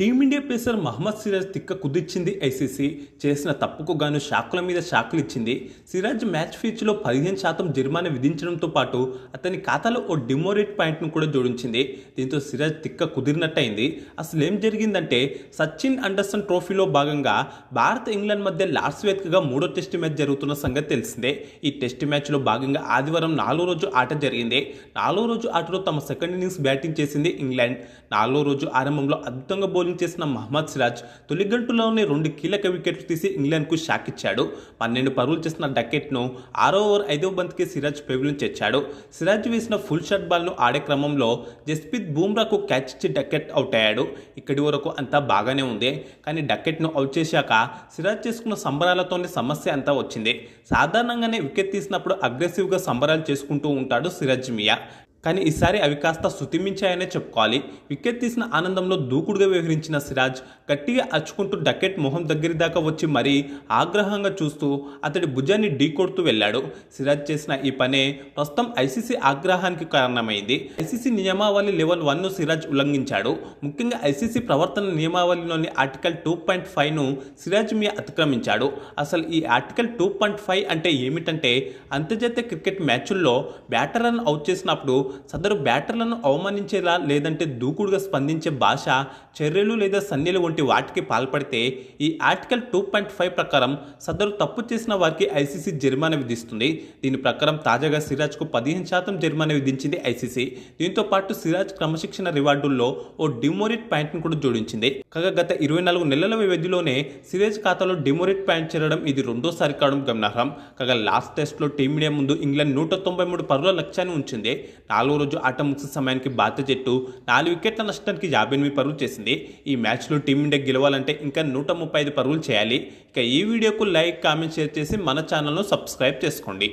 Team India pacer Mohammed Siraj తిక్క కుదిర్చింది ICC. చేసిన తప్పుకు గాను షాకుల మీద షాకులు ఇచ్చింది. సిరాజ్ మ్యాచ్ ఫీచ్లో పదిహేను శాతం జరిమానా విధించడంతో పాటు అతని ఖాతాలో ఓ డిమోరేట్ పాయింట్ను కూడా జోడించింది. దీంతో సిరాజ్ తిక్క కుదిరినట్టయింది. అసలు ఏం జరిగిందంటే సచిన్ అండర్సన్ ట్రోఫీలో భాగంగా భారత్ ఇంగ్లాండ్ మధ్య లాస్ట్ వేత్కగా మూడో టెస్ట్ మ్యాచ్ జరుగుతున్న సంగతి తెలిసిందే. ఈ టెస్ట్ మ్యాచ్లో భాగంగా ఆదివారం నాలుగో రోజు ఆట జరిగింది. నాలుగో రోజు ఆటలో తమ సెకండ్ ఇన్నింగ్స్ బ్యాటింగ్ చేసింది ఇంగ్లాండ్. నాలుగో రోజు ఆరంభంలో అద్భుతంగా బౌలింగ్ చేసిన మహమ్మద్ సిరాజ్ తొలి గంటలోనే రెండు కీలక వికెట్లు తీసి ఇంగ్లాండ్కు షాక్ ఇచ్చాడు. పన్నెండు పరుగులు చేసిన డకెట్ను ఆరో ఓవర్ ఐదో బంతికి సిరాజ్ పెవిలియన్ చేర్చాడు. సిరాజ్ వేసిన ఫుల్ షాట్ బాల్ను ఆడే క్రమంలో జస్ప్రీత్ బూమ్రాకు క్యాచ్ ఇచ్చి డకెట్ అవుట్ అయ్యాడు. ఇక్కడి వరకు అంతా బాగానే ఉంది. కానీ డకెట్ను అవుట్ చేశాక సిరాజ్ చేసుకున్న సంబరాలతోనే సమస్య అంతా వచ్చింది. సాధారణంగానే వికెట్ తీసినప్పుడు అగ్రెసివ్గా సంబరాలు చేసుకుంటూ ఉంటాడు సిరాజ్ మియా. కానీ ఈసారి అవి కాస్త శృతిమించాయనే చెప్పుకోవాలి. వికెట్ తీసిన ఆనందంలో దూకుడుగా వ్యవహరించిన సిరాజ్ గట్టిగా అచ్చుకుంటూ డకెట్ మొహం దగ్గర దాకా వచ్చి మరీ ఆగ్రహంగా చూస్తూ అతడి భుజాన్ని ఢీకొడుతూ వెళ్ళాడు. సిరాజ్ చేసిన ఈ పనే ప్రస్తుతం ఐసీసీ ఆగ్రహానికి కారణమైంది. ఐసీసీ నియమావళి లెవెల్ వన్ను సిరాజ్ ఉల్లంఘించాడు. ముఖ్యంగా ఐసీసీ ప్రవర్తన నియమావళిలోని ఆర్టికల్ టూ పాయింట్ ఫైవ్ను సిరాజ్ మియా అతిక్రమించాడు. అసలు ఈ ఆర్టికల్ టూ పాయింట్ ఫైవ్ అంటే ఏమిటంటే అంతర్జాతీయ క్రికెట్ మ్యాచుల్లో బ్యాటర్లను అవుట్ చేసినప్పుడు సదరు బ్యాటర్లను అవమానించేలా లేదంటే దూకుడుగా స్పందించే భాష చర్యలు లేదా సన్యలు వంటి వాటికి పాల్పడితే ఈ ఆర్టికల్ టూ పాయింట్ ఫైవ్ ప్రకారం సదరు తప్పు చేసిన వారికి ఐసీసీ జరిమానా విధిస్తుంది. దీని ప్రకారం తాజాగా సిరాజ్కు పదిహేను శాతం జరిమానా విధించింది ఐసీసీ. దీంతో పాటు సిరాజ్ క్రమశిక్షణ రివార్డుల్లో ఓ డిమోరిట్ పాయింట్ను కూడా జోడించింది. కాగా గత ఇరవై నాలుగు నెలల వ్యవధిలోనే సిరాజ్ ఖాతాలో డిమోరిట్ పాయింట్ చేరడం ఇది రెండోసారి కావడం గమనార్హం. కాగా లాస్ట్ టెస్ట్లో టీమిండియా ముందు ఇంగ్లాండ్ నూట తొంభై మూడు పరుగుల లక్ష్యాన్ని ఉంచింది. నాలుగో రోజు ఆట ముగిసిన సమయానికి భారత జట్టు నాలుగు వికెట్ల నష్టానికి యాభై ఎనిమిది పరుగులు చేసింది. ఈ మ్యాచ్లో టీమిండియా గెలవాలంటే ఇంకా నూట ముప్పై ఐదు పరుగులు చేయాలి. ఇక ఈ వీడియోకు లైక్ కామెంట్ షేర్ చేసి మన ఛానల్ను సబ్స్క్రైబ్ చేసుకోండి.